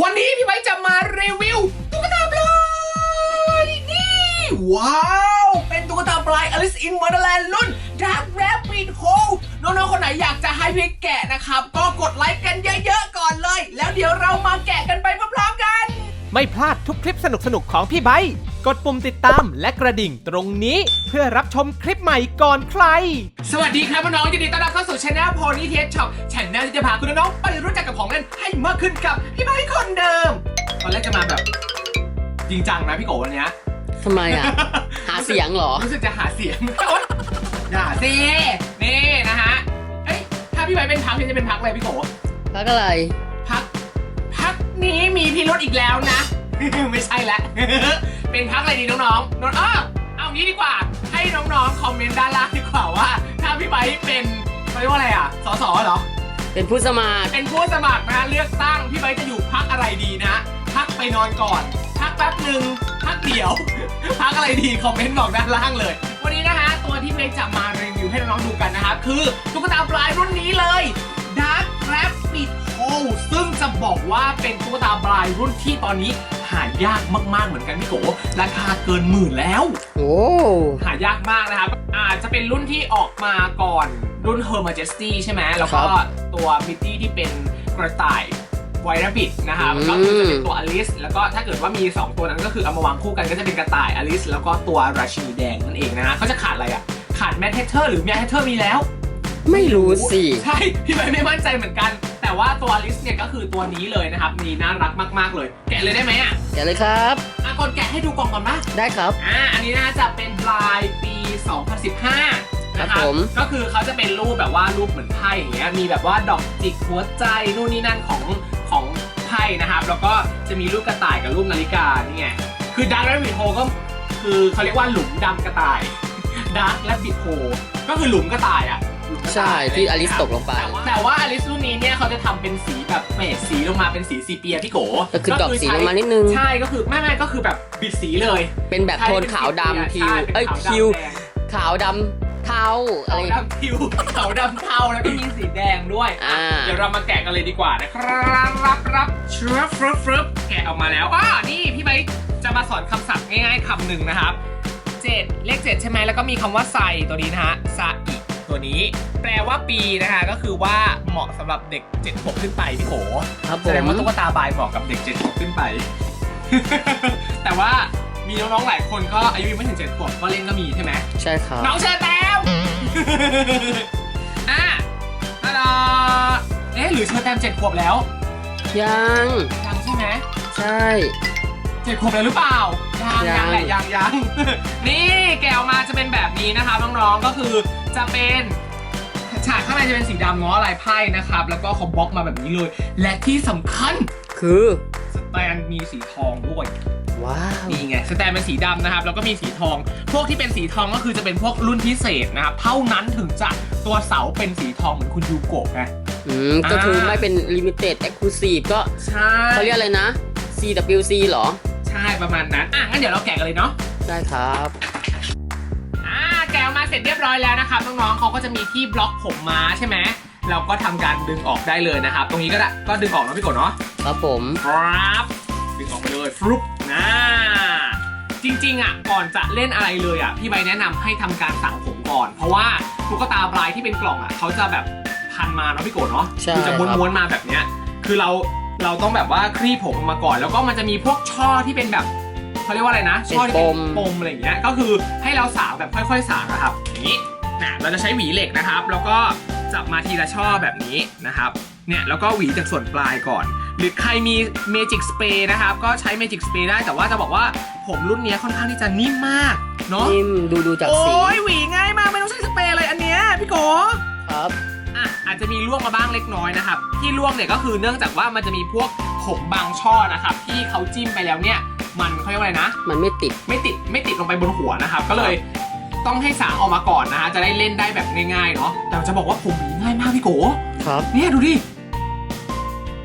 วันนี้พี่ไว้จะมารีวิวตุ๊กตาปลายนี่ ว้าว เป็นตุ๊กตาปลาย Alice in Wonderland รุ่น Dark Rabbit Hole น้องๆ คนไหนอยากจะให้พี่แกะนะครับ ก็กดไลค์กันเยอะๆ ก่อนเลย แล้วเดี๋ยวเรามาแกะกันไปพร้อมๆกัน ไม่พลาดทุกคลิปสนุกๆของพี่ไบค์กดปุ่มติดตามและกระดิ่งตรงนี้เพื่อรับชมคลิปใหม่ก่อนใคร สวัสดีครับน้องๆยินดีต้อนรับเข้าสู่ช anel Pony t e Shop ช anel ที่จะพาคุณน้องๆไปรู้จักกับของเล่นให้มากขึ้นกับพี่ไบค์คนเดิม ตอนแรกจะมาแบบ จริงจังนะพี่โกวันเนี้ย ทำไมอะ หาเสียงเหรอ รู้สึกจะหาเสียง ด่าสินี่นะฮะเอ้ยถ้าพี่ไบค์เป็นพักพี่จะเป็นพักอะไรพี่โก พักอะไรพักพัก นี้มีพิรุธอีกแล้วนะ ไม่ใช่ละ เป็นพักอะไรดีน้องๆน้องอ้อเอางี้ดีกว่า ให้น้องๆ คอมเมนต์ด้านล่างดีกว่าว่า ถ้าพี่ไบค์เป็นเขาเรียกว่าอะไรอะ สสเหรอ เป็นผู้สมัคร เป็นผู้สมัครนะเลือกตั้งพี่ไบค์จะอยู่พักอะไรดีนะ พักไปนอนก่อน พักแป๊บหนึ่งพักเดี๋ยว พักอะไรดีคอมเมนต์บอกด้านล่างเลย วันนี้นะฮะตัวที่พี่ไบค์จะมารีวิวให้น้องๆดูกันนะครับคือตุ๊กตาปลายรุ่นนี้เลย Dark Rabbit Hole ซึ่งจะ บอกว่าเป็นตุ๊กตาปลายรุ่นที่ตอนนี้หายากมากๆเหมือนกันพี่โกราคาเกินหมื่นแล้ว โอ้หายากมากนะครับอาจจะเป็นรุ่นที่ออกมาก่อนรุ่น Her Majesty ใช่ไหมแล้วก็ตัวมิตตี้ที่เป็นกระต่ายไวรับิดนะครับก็คือจะเป็นตัวอลิสแล้วก็ถ้าเกิดว่ามี 2 ตัวนั้นก็คือเอามาวางคู่กันก็จะเป็นกระต่ายอลิสแล้วก็ตัวราชินีแดงนั่นเองนะฮะเขาจะขาดอะไรอะขาดแมทเทอร์หรือแมทเทอร์มีแล้ว ไม่รู้สิ ใช่ พี่ไม่ไม่มั่นใจเหมือนกัน แต่ว่าตัวอลิสเนี่ยก็คือตัวนี้เลยนะครับมีน่ารักมากๆเลย แกะเลยได้ไหมอะเดี๋ยวเลยครับอะก่อนแกะให้ดูกล่องก่อนปะได้ครับอ่าอันนี้น่าจะเป็นปลายปี 2015นะคครัรับบผมก็คือเขาจะเป็นรูปแบบว่ารูปเหมือนไพ่อย่างเงี้ยมีแบบว่าดอกจิกหัวใจนู่นนี่นั่นของของไพ่นะครับ แล้วก็จะมีรูปกระต่ายกับรูปนาฬิกานี่ไงคือดาร์ r แ b บิ t โ e ก็คือเขาเรียกว่าหลุมดำกระต่ายดาร์ r แ b บิ t โ e ก็คือหลุมกระต่ายอะ หลุมกระใช่ต่ายที่อลิสตกลงไป แต่ว่าแต่ว่าอลิสรุ่นนี้เนี่ยเขาจะทำเป็นสีแบบเฟดสีลงมาเป็นสีซีเปียพี่โกก็คือดอกสีลงมานิดนึง ใช่ก็คือไม่ไม่ก็คือแบบบิดสีเลยเป็นแบบโทนขาวดำคิว ใช่เป็นเอ้ยขาวดำคิว แดง ขาวดำเทาอะขาไร วดำทิวขาวดำเทาแล้วก็มีสีแดงด้วย อ่า เดี๋ยวเรามาแกะกันเลยดีกว่านะครับรับรับชรึบฟรึบฟรึบแกะออกมาแล้วอ่านี่พี่ไบค์จะมาสอนคำศัพท์ง่ายๆคำหนึ่งนะครับเจ็ดเลขเจ็ดใช่ไหมแล้วก็มีคำว่าใส่ตัวนี้นะฮะซาอิ ตัวนี้ แปลว่าปีนะฮะก็คือว่าเหมาะสำหรับเด็ก7จ็ดขวบขึ้นไปพี่โขครับผแสดงมว่าตุ๊กตาบายเหมาะกับเด็ก7จ็ดขวบขึ้นไป แต่ว่ามีน้องๆหลายคนก็อายุยังไม่ถึงเจ็ดขวบก็เล่นก็มีใช่ไหม ใช่ครับ น้องเชอแตมอะฮัลโหลเอ๊ะหรือเชอแตมเจ็ดขวบแล้วยัง ยังใช่ไหมใช่ เจ็ดขวบแล้วหรือเปล่า ยังยัยังงแหละยังยัง นี่แกะออกมาจะเป็นแบบนี้นะครับน้องๆก็คือ จะเป็นฉากข้างในจะเป็นสีดำเนาะลายไพ่นะครับ แล้วก็เขาบล็อกมาแบบนี้เลย และที่สำคัญคือสแตนมีสีทองด้วยว้าวนี่ไงสแตนเป็นสีดำนะครับ แล้วก็มีสีทอง พวกที่เป็นสีทองก็คือจะเป็นพวกรุ่นพิเศษนะครับ เท่านั้นถึงจะตัวเสาเป็นสีทองเหมือนคุณยูโกะไงอืมก็คือไม่เป็น limited exclusive ก็ใช่เขาเรียกอะไรนะ CWC เหรอ ใช่ประมาณนั้น อะงั้นเดี๋ยวเราแกะกันเลยเนาะได้ครับ เสร็จเรียบร้อยแล้วนะครับน้องๆเขาก็จะมีที่บล็อกผมม้าใช่ไหมเราก็ทำการดึงออกได้เลยนะครับ ตรงนี้ก็ได้ก็ดึงออกเนาะพี่กดเนาะครับผมครับดึงออกไปเลยฟลุปนะจริงๆอะก่อนจะเล่นอะไรเลยอะพี่ใบแนะนำให้ทำการสั่งผมก่อน เพราะว่าตุ๊กตาบลายที่เป็นกล่องอะเขาจะแบบพันมาเนาะพี่โกดเนาะใช่คือจะครับม้วนๆมาแบบเนี้ยคือเราเราต้องแบบว่าคลี่ผมออกมาก่อน แล้วก็มันจะมีพวกช่อที่เป็นแบบ เขาเรียกว่าอะไรนะ ช่อที่เป็นปมอะไรอย่างเงี้ย ก็คือให้เราสาวแบบค่อยๆสาวนะครับ อย่างนี้นะเราจะใช้หวีเหล็กนะครับ แล้วก็จับมาทีละช่อแบบนี้นะครับ เนี่ยแล้วก็หวีจากส่วนปลายก่อน หรือใครมี Magic Spray นะครับ ก็ใช้ Magic Spray ได้ แต่ว่าจะบอกว่าผมรุ่นเนี้ยค่อนข้างที่จะนิ่มมากเนาะ นิ่มดูดูจากโอ้สียหวีง่ายมากไม่ต้องใช้สเปรย์เลยอันเนี้ยพี่โกครับอะอาจจะมีร่วงมาบ้างเล็กน้อยนะครับ ที่ร่วงเนี่ยก็คือเนื่องจากว่ามันจะมีพวกผมบางช่อนะครับ ที่เขาจิ้มไปแล้วเนี่ย มันเขาเรียกว่าอะไรนะ มันไม่ติด ไม่ติดไม่ติดลงไปบนหัวนะครับ ก็เลยต้องให้สางออกมาก่อนนะฮะจะได้เล่นได้แบบง่ายๆเนาะแต่จะบอกว่าผมหวีง่ายมากพี่โกครับ เนี่ยดูดิ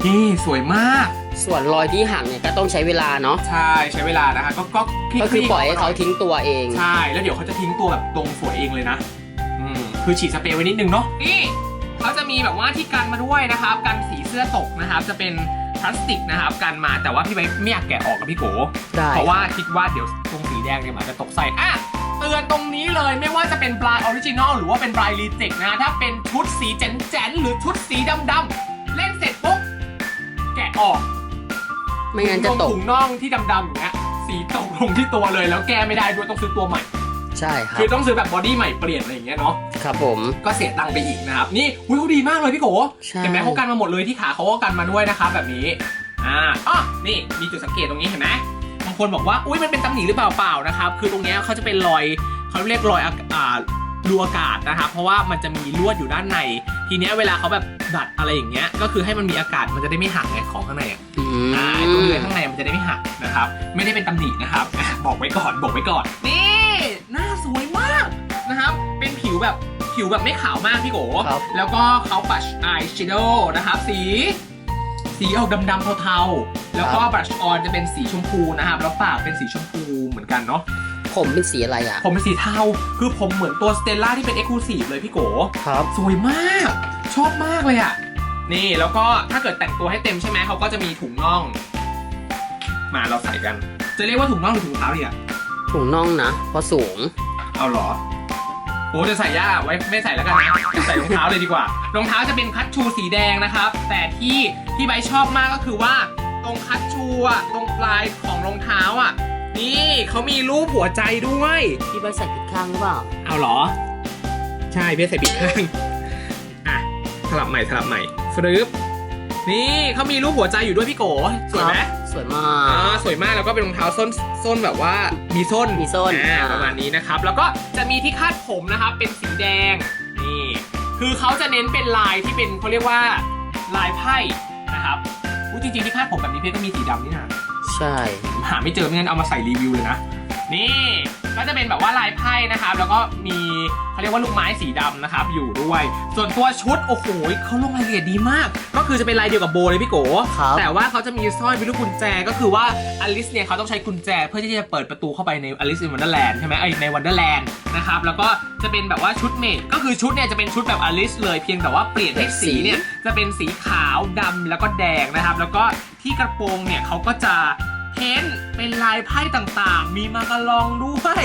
นี่สวยมาก ส่วนรอยที่หักเนี่ยก็ต้องใช้เวลาเนาะใช่ใช้เวลานะคะก็ก็ลี่ก็คือปล่อยให้เขาหน่ทิ้งตัวเองใช่ แล้วเดี๋ยวเขาจะทิ้งตัวแบบตรงสวยเองเลยนะอืมคือฉีดสเปรย์ไว้นิดนึงเนาะนี่เขาจะมีแบบว่าที่กันมาด้วยนะครับกันสีเสื้อตกนะครับจะเป็น พลาสติกนะครับกันมาแต่ว่าพี่ไบค์ไม่อยากแกะออกกับพี่โกได้ เพราะว่าคิดว่าเดี๋ยวตรงสีแดงเนี่ยมันอาจจะตกใส่อะเตือนตรงนี้เลยไม่ว่าจะเป็นปลายออริจินอลหรือว่าเป็นปลายรีเจ็คนะถ้าเป็นชุดสีแจ๋นๆหรือชุดสีดำๆเล่นเสร็จปุ๊บแกะออก ไม่งั้นจะตก ถุงน่องที่ดำๆอย่างเงี้ยสีตกลงที่ตัวเลยแล้วแก้ไม่ได้ด้วยต้องซื้อตัวใหม่ ใช่ครับ คือต้องซื้อแบบบอดี้ใหม่เปลี่ยนอะไรอย่างเงี้ยเนาะ ครับผม ก็เสียตังค์ไปอีกนะครับ นี่อุ้ยเขาดีมากเลยพี่โกใช่ เห็นไหมเขากันมาหมดเลยที่ขาเขาก็กันมาด้วยนะครับแบบนี้ อ่าอ๋อนี่มีจุดสังเกตตรงนี้เห็นไหมบางคนบอกว่า อุ้ยมันเป็นตำหนิหรือเปล่าเปล่านะครับ คือตรงเนี้ยเขาจะเป็นรอยเขาเรียกรอยอากอ่ารูอากาศนะครับ เพราะว่ามันจะมีลวดอยู่ด้านใน ทีเนี้ยเวลาเขาแบบดัดอะไรอย่างเงี้ย ก็คือให้มันมีอากาศมันจะได้ไม่หักไงของข้างในอะ อืม อ่าไอ้ตัวเรือนข้างในมันจะได้ไม่หักนะครับ ไม่ได้เป็นตำหนินะครับอะบอกไว้ก่อน บอกไว้ก่อน นี่ วแบบผิวแบบไม่ขาวมากพี่โกครับ แล้วก็เขาปัชอายแชโดว์นะครับ สี สีออกดำๆเทาๆ แล้วก็บรัชออนจะเป็นสีชมพูนะครับ แล้วปากเป็นสีชมพูเหมือนกันเนาะ ผมเป็นสีอะไรอะ ผมเป็นสีเทา คือผมเหมือนตัวสเตลล่าที่เป็นเอ็กซ์คลูซีฟเลยพี่โก ครับ สวยมาก ชอบมากเลยอะ่ะ นี่แล้วก็ถ้าเกิดแต่งตัวให้เต็มใช่ไหมเขาก็จะมีถุงน่อง มาเราใส่กัน จะเรียกว่าถุงน่องหรือถุงเท้าดีอะถุงน่องนะเพราะสูง เอาเหรอ โอ้จะใส่ยากไว้ไม่ใส่แล้วกันนะใส่รองเท้าเลยดีกว่ารองเท้าจะเป็นคัตชูสีแดงนะครับ แต่ที่ที่ใบร์ทชอบมากก็คือว่า ตรงคัตชูอะตรงปลายของรองเท้าอะนี่เขามีรูปหัวใจด้วยพี่ใบใส่ผิดข้างหรือเปล่าเอาเหรอ ใช่เพี่ใส่ปิดข้างอะสลับใหม่สลับใหม่ฟรึบนี่เขามีรูปหัวใจอยู่ด้วยพี่โกสวยไหมครับ สวยมาอ่ากสวยมากแล้วก็เป็นรองเท้าส้นส้นแบบว่ามีส้นมีส้นอ่าอ่า ประมาณนี้นะครับ แล้วก็จะมีที่คาดผมนะครับเป็นสีแดงนี่คือเขาจะเน้นเป็นลายที่เป็นเขาเรียกว่าลายไพ่นะครับอุ๊ยจริงๆที่คาดผมแบบนี้เพี่ก็มีสีดำนี่นะ ใช่ หาไม่เจอไม่งั้นเอามาใส่รีวิวเลยนะ นี่ ก็จะเป็นแบบว่าลายไพ่นะครับแล้วก็มีเขาเรียกว่าลูกไม้สีดำนะครับอยู่ด้วย ส่วนตัวชุดโอ้โหเขาลงรายละเอียดดีมาก ก็คือจะเป็นลายเดียวกับโบเลยพี่โกครับแต่ว่าเขาจะมีสร้อยเป็นลูกกุญแจก็คือว่าอลิสเนี่ยเขาต้องใช้กุญแจเพื่อที่จะเปิดประตูเข้าไปในอลิสในวันเดอร์แลนด์ใช่ไหมไอยในวันเดอร์แลนด์นะครับแล้วก็จะเป็นแบบว่าชุดเมดก็คือชุดเนี่ยจะเป็นชุดแบบอลิสเลยเพียงแต่ว่าเปลี่ยนให้สีเนี่ยจะเป็นสีขาวดำแล้วก็แดงนะครับแล้วก็ที่กระโปรงเนี่ยเขาก็จะ เพ้นท์เป็นลายไพ่ต่างๆ มีมาการองด้วย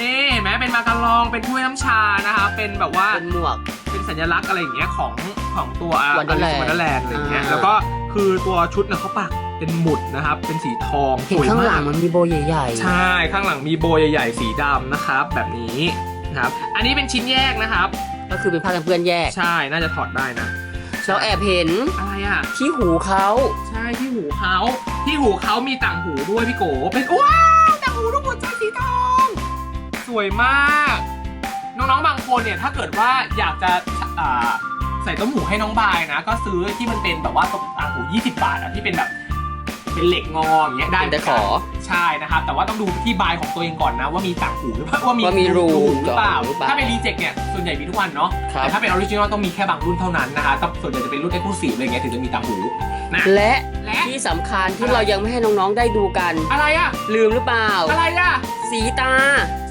นี่เห็นไหมเป็นมาการองเป็นถ้วยน้ำชานะครับเป็นแบบว่าเป็นหมวก เป็นสัญลักษณ์อะไรอย่างเงี้ยของของตัว Wonderland วันเดอร์แลนด์อะไรอย่างเงี้ยอ่า แล้วก็คือตัวชุดเนี่ยเขาปักเป็นหมุดนะครับ เป็นสีทองเห็นสวยข้างหลัมากงมันมีโบใหญ่ๆ ใช่ข้างหลังมีโบใหญ่ๆสีดำนะครับ แบบนี้นะครับ อันนี้เป็นชิ้นแยกนะครับ ก็คือเป็นผ้ากันเปื้อนแยก ใช่น่าจะถอดได้นะ เราแอบเห็นอะไรอะ ที่หูเขา ใช่ ที่หูเขาที่หูเขามีต่างหูด้วยพี่โกเป็นว้าวต่างหูรูปหัวใจสีทองสวยมาก น้องๆบางคนเนี่ยถ้าเกิดว่าอยากจะใส่ต้มหูให้น้องบายนะ ก็ซื้อที่มันเป็นแบบว่าต่างหู 20 บาทอะที่เป็นแบบเป็นเหล็กงออย่างเงี้ยได้แตะขอ ใช่นะครับ แต่ว่าต้องดูที่บายของตัวเองก่อนนะว่ามีต่างหูหรือเปล่าว่ามีว่ามีรูหรือเปล่า หรือเปล่าถ้าเป็นรีเจ็คเนี่ยส่วนใหญ่มีทุกวันเนาะครับ แต่ถ้าเป็นออริจินอลต้องมีแค่บางรุ่นเท่านั้นนะคะแต่ส่วนใหญ่จะเป็นรุ่นเอ็กซ์คลูซีฟอะไรเงี้ยถึงจะมีต่างหูนะและและที่สำคัญที่เรายังไม่ให้น้องๆได้ดูกัน อะไรอะลืมหรือเปล่า อะไรอะสีตา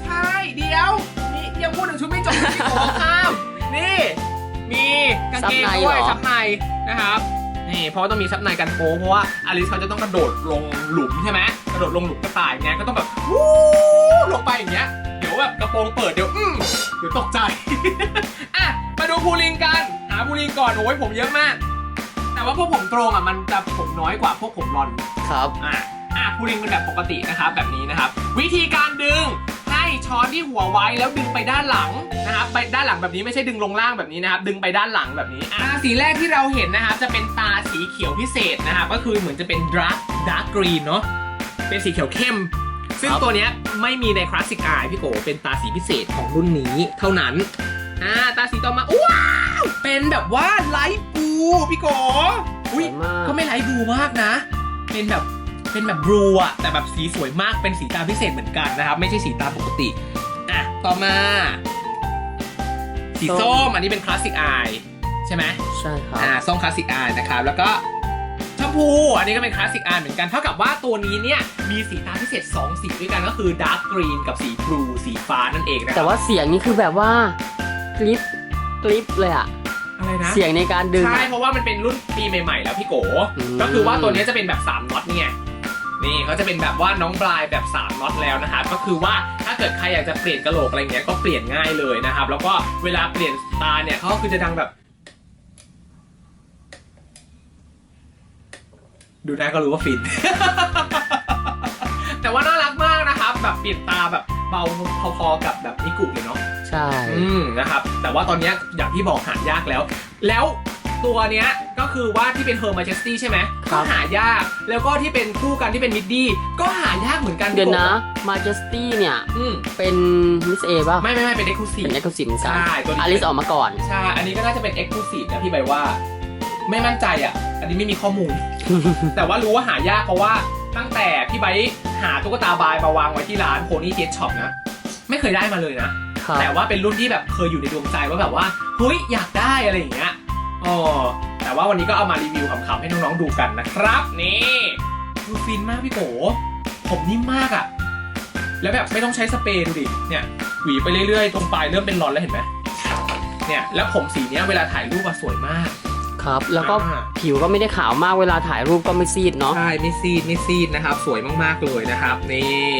ใช่เดี๋ยวนี่ยังพูดถึงชุดไม่จบพี่โอข้ามนี่มีกางเกงซับในด้วยเหรอซับในนะครับนี่เพราะว่าต้องมีซับในกันโป๊เพราะว่าอลิสเขาจะต้องกระโดดลงหลุมใช่ไหม กระโดดลงหลุมกระต่ายเงี้ยก็ต้องแบบวู้ลงไปอย่างเงี้ยเดี๋ยวแบบกระโปรงเปิดเดี๋ยวอืมเดี๋ยวตกใจ อะมาดูพูลิงกัน หาพูลิงก่อนโอ้ยผมเยอะมาก แต่ว่าพวกผมตรงอะมันจะผมน้อยกว่าพวกผมรอนครับ อะอะพูลิงเป็นแบบปกตินะครับแบบนี้นะครับ วิธีการดึงให้ช้อนที่หัวไว้แล้วดึงไปด้านหลังนะครับไปด้านหลังแบบนี้ไม่ใช่ดึงลงล่างแบบนี้นะครับดึงไปด้านหลังแบบนี้อะสีแรกที่เราเห็นนะครับจะเป็นตาสีเขียวพิเศษนะครับก็คือเหมือนจะเป็นดาร์กดาร์กกรีนเนาะ เป็นสีเขียวเข้ม ซึ่งครับตัวเนี้ยไม่มีในคลาสสิกอายพี่โกเป็นตาสีพิเศษของรุ่นนี้เท่านั้นอ่าตาสีต่อมาว้าวเป็นแบบว่าไลท์บลูพี่โกสอุ้วยยมากก็ไม่ไลท์บลูมากนะ เป็นแบบเป็นแบบบลูอะแต่แบบสีสวยมากเป็นสีตาพิเศษเหมือนกันนะครับ ไม่ใช่สีตาปกติอะต่อมา สีส้มอันนี้เป็นคลาสสิกอายใช่ไหมใช่ครับอ่าส้มคลาสสิกอายนะครับแล้วก็ช มพู อันนี้ก็เป็นคลาสสิกอายเหมือนกัน เท่ากับว่าตัวนี้เนี่ยมีสีตาพิเศษ 2 สีด้วยกันก็คือดาร์กกรีนกับสีบลูสีฟ้านั่นเองนะคแต่รับว่าเสียงนี่คือแบบว่ากริปกริปเลยอะเออะไรนะ เสียงในการดึง ใช่อะเพราะว่ามันเป็นรุ่นปีใหม่ๆ แล้วพี่โก อืม ก็คือว่าตัวเนี้ยจะเป็นแบบ3น็อตเนี่ยนี่เขาจะเป็นแบบว่าน้องบลายแบบ3น็อตแล้วนะครับก็คือว่าถ้าเกิดใครอยากจะเปลี่ยนกระโหลกอะไรเงี้ยก็เปลี่ยนง่ายเลยนะครับแล้วก็เวลาเปลี่ยนตาเนี่ยเขาก็คือจะดังแบบ ดูหน้าก็รู้ว่าฟิน แต่ว่าน่ารักมากนะครับ แบบเปลี่ยนตาแบบเบาพอๆกับแบบนิกุเลยเนาะ ใช่ อืมนะครับ แต่ว่าตอนเนี้ยอย่างที่บอกหายากแล้ว แล้วตัวเนี้ยก็คือว่าที่เป็น Her Majesty ใช่ไหมก็หายาก แล้วก็ที่เป็นคู่กันที่เป็นมิดดี้ก็หายากเหมือนกันเดี๋ยวนะ Majesty เนี่ย อืมเป็นมิสเอป่ะไม่ไม่ไม่เป็นเป็ Exclusive นเอ็กซ์คลูซีฟเหมือนกันใช่ตัวนี้ อลิสออกมาก่อน ใช่ อันนี้ก็น่าจะเป็น Exclusive นะพี่ใบว่า ไม่มั่นใจอะ อันนี้ไม่มีข้อมูล แต่ว่ารู้ว่าหายากเพราะว่าตั้งแต่พี่ใบหาตุ๊กตาบายมาวางไว้ที่ร้าน Pony t e Shop นะ ไม่เคยได้มาเลยนะ ครับแต่ว่าเป็นรุ่นที่แบบเคยอยู่ในดวงใจว่าแบบว่าเฮ้ยอยากได้อะไรอย่างเงี้ยอ๋อแต่ว่าวันนี้ก็เอามารีวิวขำๆให้น้องๆดูกันนะครับ นี่ดูฟินมากพี่โกผมนิ่มมากอะ่ะ แล้วแบบไม่ต้องใช้สเปรย์ดูดิเนี่ยหวีไปเรื่อยๆ ตรงปลายเริ่มเป็นรอนแล้วเห็นไหมเนี่ยแล้วผมสีเนี้ยเวลาถ่ายรูปอะสวยมาก ครับ แล้วก็อ่า ผิวก็ไม่ได้ขาวมากเวลาถ่ายรูปก็ไม่ซีดเนาะ ใช่ไม่ซีดไม่ซีดนะครับ สวยมากๆเลยนะครับนี่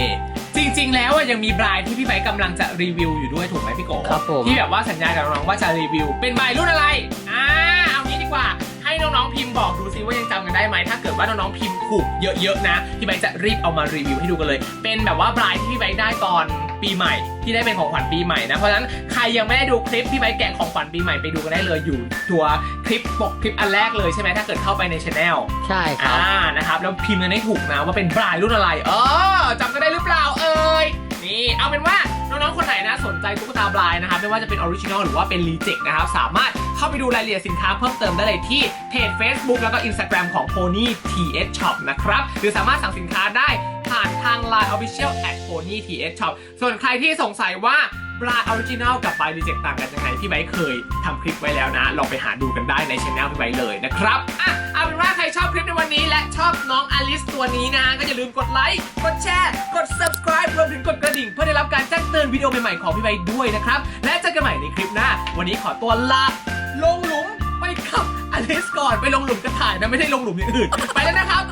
จริงๆ แล้วอะยังมีบรายที่พี่ไบค์กำลังจะรีวิวอยู่ด้วยถูกไหมพี่โกครับผม ที่แบบว่าสัญญากับน้องๆว่าจะรีวิว เป็นบรายรุ่นอะไรอ่าเอางี้ดีกว่า ให้น้องๆพิมพ์บอกดูซิว่ายังจำกันได้ไหมถ้าเกิดว่าน้องๆพิมพ์ถูกเยอะๆนะพี่ไบค์จะรีบเอามารีวิวให้ดูกันเลย เป็นแบบว่าบรายที่พี่ไบค์ได้ตอน ปีใหม่ ที่ได้เป็นของขวัญปีใหม่นะเพราะฉะนั้นใครยังไม่ได้ดูคลิปพี่ไบค์แกะของขวัญปีใหม่ไปดูกันได้เลยอยู่ตัวคลิปปกคลิปอันแรกเลยใช่ไหมถ้าเกิดเข้าไปในช anel ใช่ครับอ่านะครับแล้วพิมพ์กันให้ถูกนะว่าเป็นบรายรุ่นอะไร เออจำกันได้หรือเปล่าเอ่ยนี่เอาเป็นว่าน้องๆคนไหนนะสนใจตุ๊กตาบรายนะครับไม่ว่าจะเป็นออริจินอลหรือว่าเป็นรีเจ c นะครับสามารถเข้าไปดูรายละเอียดสินค้าเพิ่มเติมได้เลยที่เพจ Facebook แล้วก็ Instagram ของ Pony TS Shop นะครับหรือสามารถสั่งสินค้าได้ ผ่านทาง Line Official at Pony TS Shop ส่วนใครที่สงสัยว่าบราออริจินอลกับบรายรีเจต่างกันยังไงพี่ไบเคยทำคลิปไว้แล้วนะ ลองไปหาดูกันได้ในช anel พี่ไบเลยนะครับอะเอาเป็นว่าใครชอบคลิปในวันนี้และชอบน้องอลิสตัวนี้นะ ก็อย่าลืมกดไลค์ กดแชร์ กด subscribe รวมถึงกดกระดิ่ง เพื่อได้รับการแจ้งเตือนวิดีโอใหม่ๆของพี่ไบด้วยนะครับ และเจอกันใหม่ในคลิปหน้า วันนี้ขอตัวลาลงหลุมไปกับอลิสก่อนไปลงหลุมกระถ่ายนะไม่ได้ลงหลุมอย่างอื่นไปแล้วนะครับ